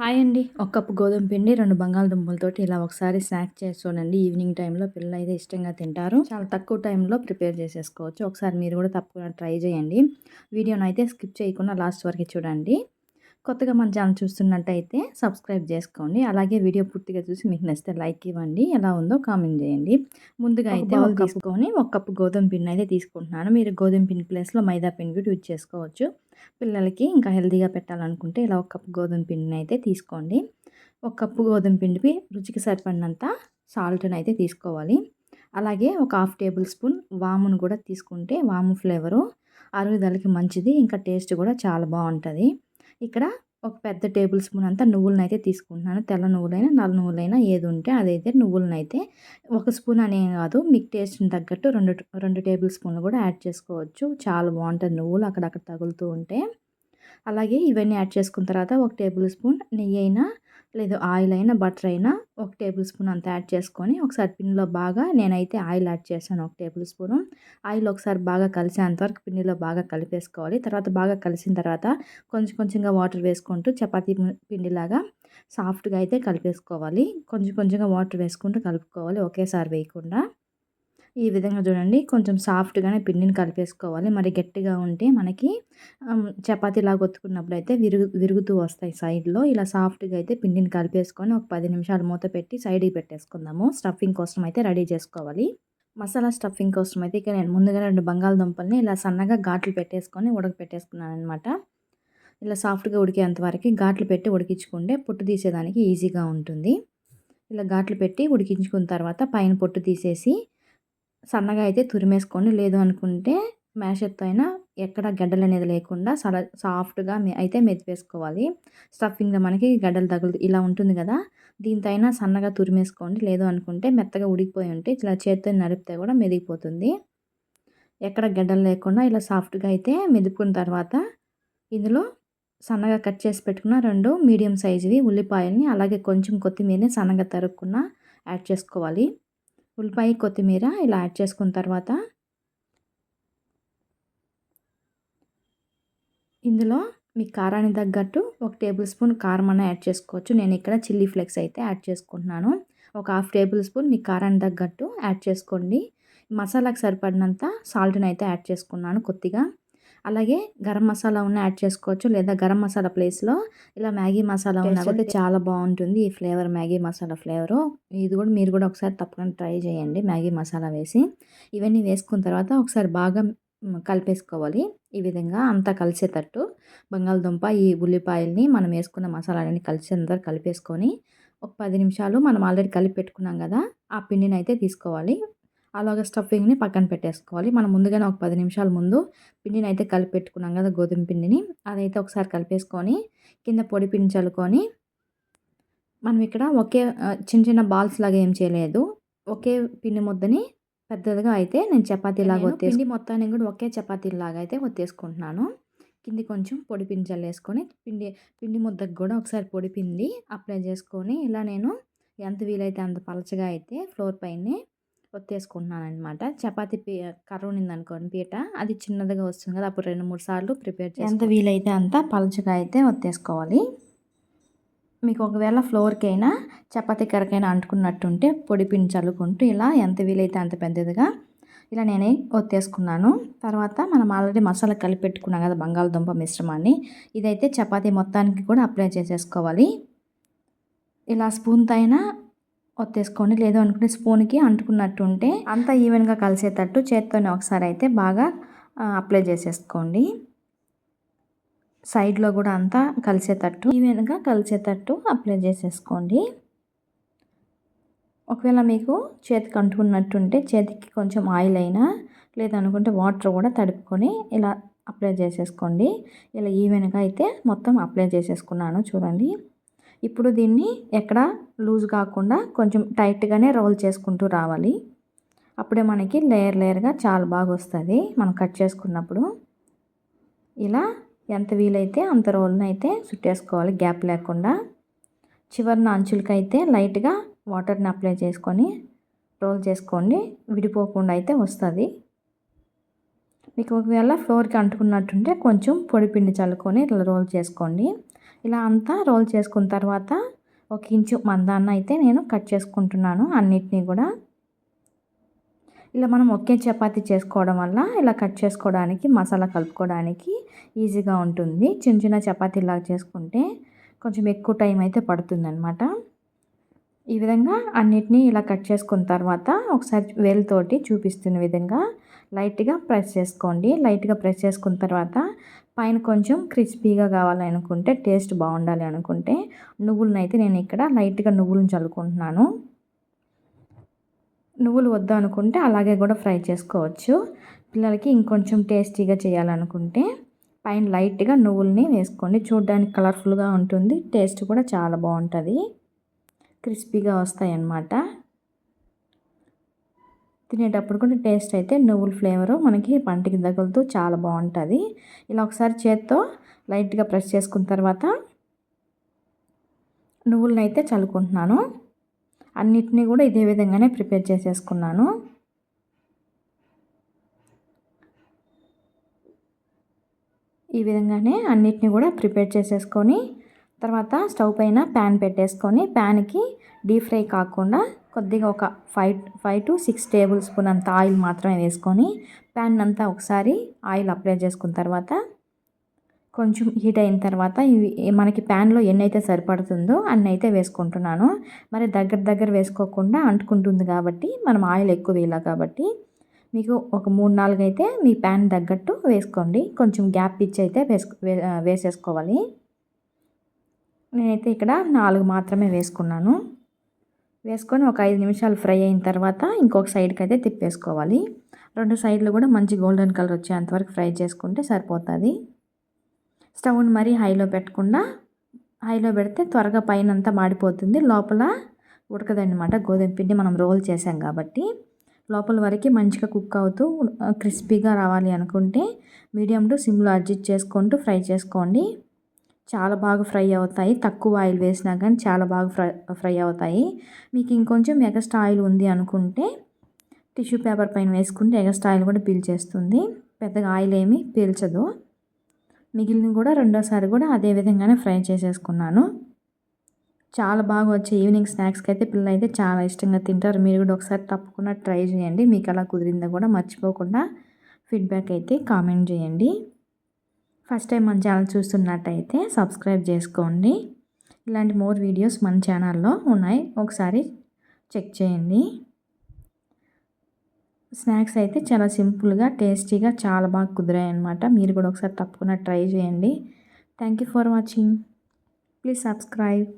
Hi అండి. ఒక cup గోధుమ పిండి రెండు బంగాళదుంపలతోటి ఇలా ఒకసారి స్నాక్ చేసి ఈవినింగ్ టైంలో పిల్లలు అయితే ఇష్టంగా తింటారు. చాలా తక్కువ టైంలో ప్రిపేర్ చేసేసుకోవచ్చు. ఒకసారి మీరు కూడా తప్పకుండా ట్రై చేయండి. వీడియోను అయితే స్కిప్ చేయకుండా లాస్ట్ వరకు చూడండి. కొత్తగా మన ఛానల్ చూస్తున్నట్టయితే సబ్స్క్రైబ్ చేసుకోండి. అలాగే వీడియో పూర్తిగా చూసి మీకు నచ్చితే లైక్ ఇవ్వండి. ఎలా ఉందో కామెంట్ చేయండి. ముందుగా అయితే ఒక తీసుకొని ఒక కప్పు గోధుమ పిండి అయితే తీసుకుంటున్నాను. మీరు గోధుమ పిండి ప్లేస్లో మైదా పిండి కూడా యూజ్ చేసుకోవచ్చు. పిల్లలకి ఇంకా హెల్తీగా పెట్టాలనుకుంటే ఇలా ఒక కప్పు గోధుమ పిండిని అయితే తీసుకోండి. ఒక కప్పు గోధుమ పిండికి రుచికి సరిపడినంత సాల్ట్ని అయితే తీసుకోవాలి. అలాగే ఒక హాఫ్ టేబుల్ స్పూన్ వామును కూడా తీసుకుంటే వాము ఫ్లేవరు అరుగుదలకి మంచిది. ఇంకా టేస్ట్ కూడా చాలా బాగుంటుంది. ఇక్కడ ఒక పెద్ద టేబుల్ స్పూన్ అంతా నువ్వులను అయితే తీసుకుంటున్నాను. తెల్ల నువ్వులైనా నల్ల నువ్వులైనా ఏది ఉంటే అదైతే నువ్వులను అయితే ఒక స్పూన్ అనే కాదు మీకు టేస్ట్ని తగ్గట్టు రెండు రెండు టేబుల్ స్పూన్లు కూడా యాడ్ చేసుకోవచ్చు. చాలా బాగుంటుంది నువ్వులు అక్కడక్కడ తగులుతూ ఉంటే. అలాగే ఇవన్నీ యాడ్ చేసుకున్న తర్వాత ఒక టేబుల్ స్పూన్ నెయ్యి అయినా లేదు ఆయిల్ అయినా బటర్ అయినా ఒక టేబుల్ స్పూన్ అంత యాడ్ చేసుకొని ఒకసారి పిండిలో బాగా నేనైతే ఆయిల్ యాడ్ చేశాను ఒక టేబుల్ స్పూను. ఆయిల్ ఒకసారి బాగా కలిసేంతవరకు పిండిలో బాగా కలిపేసుకోవాలి. తర్వాత బాగా కలిసిన తర్వాత కొంచెం కొంచెంగా వాటర్ వేసుకుంటూ చపాతీ పిండిలాగా సాఫ్ట్గా అయితే కలిపేసుకోవాలి. కొంచెం కొంచెంగా వాటర్ వేసుకుంటూ కలుపుకోవాలి ఒకేసారి వేయకుండా. ఈ విధంగా చూడండి. కొంచెం సాఫ్ట్గానే పిండిని కలిపేసుకోవాలి. మరి గట్టిగా ఉంటే మనకి చపాతీలాగా ఒత్తుకున్నప్పుడు అయితే విరుగు విరుగుతూ వస్తాయి సైడ్లో. ఇలా సాఫ్ట్గా అయితే పిండిని కలిపేసుకొని ఒక పది నిమిషాలు మూత పెట్టి సైడ్కి పెట్టేసుకుందాము. స్టఫింగ్ కోసం అయితే రెడీ చేసుకోవాలి. మసాలా స్టఫింగ్ కోసం అయితే ఇక నేను ముందుగా రెండు బంగాళదుంపల్ని ఇలా సన్నగా ఘాట్లు పెట్టేసుకొని ఉడకపెట్టేసుకున్నాను అనమాట ఇలా సాఫ్ట్గా ఉడికేంత వరకు ఘాట్లు పెట్టి ఉడికించుకుంటే పొట్టు తీసేదానికి ఈజీగా ఉంటుంది. ఇలా ఘాట్లు పెట్టి ఉడికించుకున్న తర్వాత పైన పొట్టు తీసేసి సన్నగా అయితే తురిమేసుకోండి. లేదు అనుకుంటే మ్యాషర్తో అయినా ఎక్కడ గడ్డలు అనేది లేకుండా సల సాఫ్ట్గా అయితే మెదిపేసుకోవాలి స్టఫింగ్లో మనకి గడ్డలు తగులు ఇలా ఉంటుంది కదా! దీంతో అయినా సన్నగా తురిమేసుకోండి. లేదు అనుకుంటే మెత్తగా ఉడికిపోయి ఉంటే ఇలా చేత్తో నడిపితే కూడా మెదిగిపోతుంది. ఎక్కడ గడ్డలు లేకుండా ఇలా సాఫ్ట్గా అయితే మెదుపుకున్న తర్వాత ఇందులో సన్నగా కట్ చేసి పెట్టుకున్న రెండు మీడియం సైజువి ఉల్లిపాయల్ని అలాగే కొంచెం కొత్తిమీరని సన్నగా తరుక్కున్న యాడ్ చేసుకోవాలి. ఉల్లిపాయ కొత్తిమీర ఇలా యాడ్ చేసుకున్న తర్వాత ఇందులో మీ కారానికి తగ్గట్టు ఒక టేబుల్ స్పూన్ కారం అన్న యాడ్ చేసుకోవచ్చు. నేను ఇక్కడ చిల్లీ ఫ్లేక్స్ అయితే యాడ్ చేసుకుంటున్నాను. ఒక హాఫ్ టేబుల్ స్పూన్ మీ కారానికి తగ్గట్టు యాడ్ చేసుకోండి. మసాలాకు సరిపడినంత సాల్ట్ని అయితే యాడ్ చేసుకున్నాను కొద్దిగా. అలాగే గరం మసాలా ఉన్న యాడ్ చేసుకోవచ్చు. లేదా గరం మసాలా ప్లేస్లో ఇలా మ్యాగీ మసాలా ఉన్న కూడా చాలా బాగుంటుంది. ఈ ఫ్లేవర్ మ్యాగీ మసాలా ఫ్లేవరు. ఇది కూడా మీరు కూడా ఒకసారి తప్పకుండా ట్రై చేయండి మ్యాగీ మసాలా వేసి. ఇవన్నీ వేసుకున్న తర్వాత ఒకసారి బాగా కలిపేసుకోవాలి. ఈ విధంగా అంతా కలిసేటట్టు బంగాళదుంప ఈ ఉల్లిపాయల్ని మనం వేసుకున్న మసాలాలన్నీ కలిసేంత కలిపేసుకొని ఒక పది నిమిషాలు మనం ఆల్రెడీ కలిపి పెట్టుకున్నాం కదా ఆ పిండిని అయితే తీసుకోవాలి. అలాగ స్టఫింగ్ని పక్కన పెట్టేసుకోవాలి. మనం ముందుగానే ఒక పది నిమిషాల ముందు పిండిని అయితే కలిపి పెట్టుకున్నాం కదా గోధుమ పిండిని. అదైతే ఒకసారి కలిపేసుకొని కింద పొడి పిండి చల్లుకొని మనం ఇక్కడ ఒకే చిన్న చిన్న బాల్స్ లాగా ఏం చేయలేదు. ఒకే పిండి ముద్దని పెద్దదిగా అయితే నేను చపాతీలాగా ఒత్తే పిండి మొత్తాన్ని కూడా ఒకే చపాతీలాగా అయితే ఒత్తేసుకుంటున్నాను. కింది కొంచెం పొడి పిండి చల్లేసుకొని పిండి పిండి ముద్దకు కూడా ఒకసారి పొడి పిండి అప్లై చేసుకొని ఇలా నేను ఎంత వీలైతే అంత పలచగా అయితే ఫ్లోర్ పైనే ఒత్తేసుకుంటున్నాను అనమాట చపాతి పీ కర్ర ఉన్నింది అనుకోండి పీట అది చిన్నదిగా వస్తుంది కదా అప్పుడు రెండు మూడు సార్లు ప్రిపేర్ చేసి ఎంత వీలైతే అంత పలుచగా అయితే ఒత్తేసుకోవాలి. మీకు ఒకవేళ ఫ్లోర్కి అయినా చపాతీ కర్రకైనా అంటుకున్నట్టుంటే పొడి పిండి చల్లుకుంటూ ఇలా ఎంత వీలైతే అంత పెద్దదిగా ఇలా నేనే ఒత్తేసుకున్నాను. తర్వాత మనం ఆల్రెడీ మసాలా కలిపి పెట్టుకున్నాం కదా బంగాళదుంప మిశ్రమాన్ని. ఇదైతే చపాతీ మొత్తానికి కూడా అప్లై చేసేసుకోవాలి. ఇలా స్పూన్తో అయినా ఒత్తేసుకోండి లేదు అనుకుంటే స్పూన్కి అంటుకున్నట్టు ఉంటే అంతా ఈవెన్గా కలిసేటట్టు చేత్తోనే ఒకసారి అయితే బాగా అప్లై చేసేసుకోండి. సైడ్లో కూడా అంతా కలిసేటట్టు ఈవెన్గా కలిసేటట్టు అప్లై చేసేసుకోండి. ఒకవేళ మీకు చేతికి అంటుకున్నట్టుంటే చేతికి కొంచెం ఆయిల్ అయినా లేదనుకుంటే వాటర్ కూడా తడుపుకొని ఇలా అప్లై చేసేసుకోండి. ఇలా ఈవెన్గా అయితే మొత్తం అప్లై చేసేసుకున్నాను చూడండి. ఇప్పుడు దీన్ని ఎక్కడ లూజ్ కాకుండా కొంచెం టైట్గానే రోల్ చేసుకుంటూ రావాలి. అప్పుడే మనకి లేయర్ లేయర్గా చాలా బాగా వస్తుంది. మనం కట్ చేసుకున్నప్పుడు ఇలా ఎంత వీలైతే అంత రోల్ని అయితే చుట్టేసుకోవాలి గ్యాప్ లేకుండా చివరిన అంచులకైతే లైట్గా వాటర్ని అప్లై చేసుకొని రోల్ చేసుకోండి. విడిపోకుండా అయితే వస్తుంది. మీకు ఒకవేళ ఫ్లోర్కి అంటుకున్నట్టుంటే కొంచెం పొడి పిండి చల్లుకొని ఇట్లా రోల్ చేసుకోండి. ఇలా అంతా రోల్ చేసుకున్న తర్వాత ఒక ఇంచు మందాన్న అయితే నేను కట్ చేసుకుంటున్నాను అన్నిటినీ కూడా. ఇలా మనం ఒకే చపాతీ చేసుకోవడం వల్ల ఇలా కట్ చేసుకోవడానికి మసాలా కలుపుకోవడానికి ఈజీగా ఉంటుంది. చిన్న చిన్న చపాతీలా చేసుకుంటే కొంచెం ఎక్కువ టైం అయితే పడుతుందన్నమాట. ఈ విధంగా అన్నిటినీ ఇలా కట్ చేసుకున్న తర్వాత ఒకసారి వేలుతోటి చూపిస్తున్న విధంగా లైట్గా ప్రెస్ చేసుకోండి. లైట్గా ప్రెస్ చేసుకున్న తర్వాత పైన కొంచెం క్రిస్పీగా కావాలి అనుకుంటే టేస్ట్ బాగుండాలి అనుకుంటే నువ్వులను అయితే నేను ఇక్కడ లైట్గా నువ్వులను చల్లుకుంటున్నాను. నువ్వులు వద్దు అనుకుంటే అలాగే కూడా ఫ్రై చేసుకోవచ్చు. పిల్లలకి ఇంకొంచెం టేస్టీగా చేయాలనుకుంటే పైన లైట్గా నువ్వుల్ని వేసుకోండి. చూడడానికి కలర్ఫుల్గా ఉంటుంది. టేస్ట్ కూడా చాలా బాగుంటుంది. క్రిస్పీగా వస్తాయి అన్నమాట తినేటప్పుడు కూడా టేస్ట్ అయితే నువ్వుల ఫ్లేవరు మనకి పంటికి తగులుతూ చాలా బాగుంటుంది. ఇలా ఒకసారి చేత్తో లైట్గా ప్రెస్ చేసుకున్న తర్వాత నువ్వులను అయితే చల్లుకుంటున్నాను. అన్నిటినీ కూడా ఇదే విధంగానే ప్రిపేర్ చేసేసుకున్నాను. ఈ విధంగానే అన్నిటిని కూడా ప్రిపేర్ చేసేసుకొని తర్వాత స్టవ్ పైన ప్యాన్ పెట్టేసుకొని ప్యాన్కి డీప్ ఫ్రై కాకుండా కొద్దిగా ఒక five five to six tablespoon అంత ఆయిల్ మాత్రమే వేసుకొని ప్యాన్ అంతా ఒకసారి ఆయిల్ అప్లై చేసుకున్న తర్వాత కొంచెం హీట్ అయిన తర్వాత ఇవి మనకి ప్యాన్లో ఎన్ని అయితే సరిపడుతుందో అన్ని అయితే వేసుకుంటున్నాను. మరి దగ్గర దగ్గర వేసుకోకుండా అంటుకుంటుంది కాబట్టి మనం ఆయిల్ ఎక్కువ వేయాలి కాబట్టి మీకు ఒక మూడు నాలుగు అయితే మీ ప్యాన్ తగ్గట్టు వేసుకోండి. కొంచెం గ్యాప్ ఇచ్చి అయితే వేసుకో వేసేసుకోవాలి. నేనైతే ఇక్కడ నాలుగు మాత్రమే వేసుకున్నాను. వేసుకొని ఒక ఐదు నిమిషాలు ఫ్రై అయిన తర్వాత ఇంకొక సైడ్కి అయితే తిప్పేసుకోవాలి. రెండు సైడ్లు కూడా మంచి గోల్డెన్ కలర్ వచ్చేంతవరకు ఫ్రై చేసుకుంటే సరిపోతుంది. స్టవ్ని మరీ హైలో పెట్టకుండా హైలో పెడితే త్వరగా పైన అంతా మాడిపోతుంది. లోపల ఉడకదన్నమాట. గోధుమ పిండి మనం రోల్ చేసాం కాబట్టి లోపల వరకు మంచిగా కుక్ అవుతూ క్రిస్పీగా రావాలి అనుకుంటే మీడియం టు సిమ్లో అడ్జస్ట్ చేసుకుంటూ ఫ్రై చేసుకోండి. చాలా బాగా ఫ్రై అవుతాయి. తక్కువ ఆయిల్ వేసినా కానీ చాలా బాగా ఫ్రై ఫ్రై అవుతాయి. మీకు ఇంకొంచెం ఎగస్ట్రా ఆయిల్ ఉంది అనుకుంటే టిష్యూ పేపర్ పైన వేసుకుంటే ఎగస్ట్రా ఆయిల్ కూడా పీల్చేస్తుంది పెద్దగా ఆయిల్ ఏమీ పీల్చదు. మిగిలిన కూడా రెండోసారి కూడా అదే విధంగానే ఫ్రై చేసేసుకున్నాను. చాలా బాగా వచ్చే ఈవినింగ్ స్నాక్స్కి అయితే పిల్లలు అయితే చాలా ఇష్టంగా తింటారు. మీరు కూడా ఒకసారి తప్పకుండా ట్రై చేయండి. మీకు అలా కుదిరిందో కూడా మర్చిపోకుండా ఫీడ్బ్యాక్ అయితే కామెంట్ చేయండి. ఫస్ట్ టైం మన ఛానల్ చూస్తున్నట్టయితే సబ్స్క్రైబ్ చేసుకోండి. ఇలాంటి మోర్ వీడియోస్ మన ఛానల్లో ఉన్నాయి. ఒకసారి చెక్ చేయండి. స్నాక్స్ అయితే చాలా సింపుల్గా టేస్టీగా చాలా బాగా కుదిరాయి అనమాట మీరు కూడా ఒకసారి తప్పకుండా ట్రై చేయండి. Thank you for watching. Please subscribe.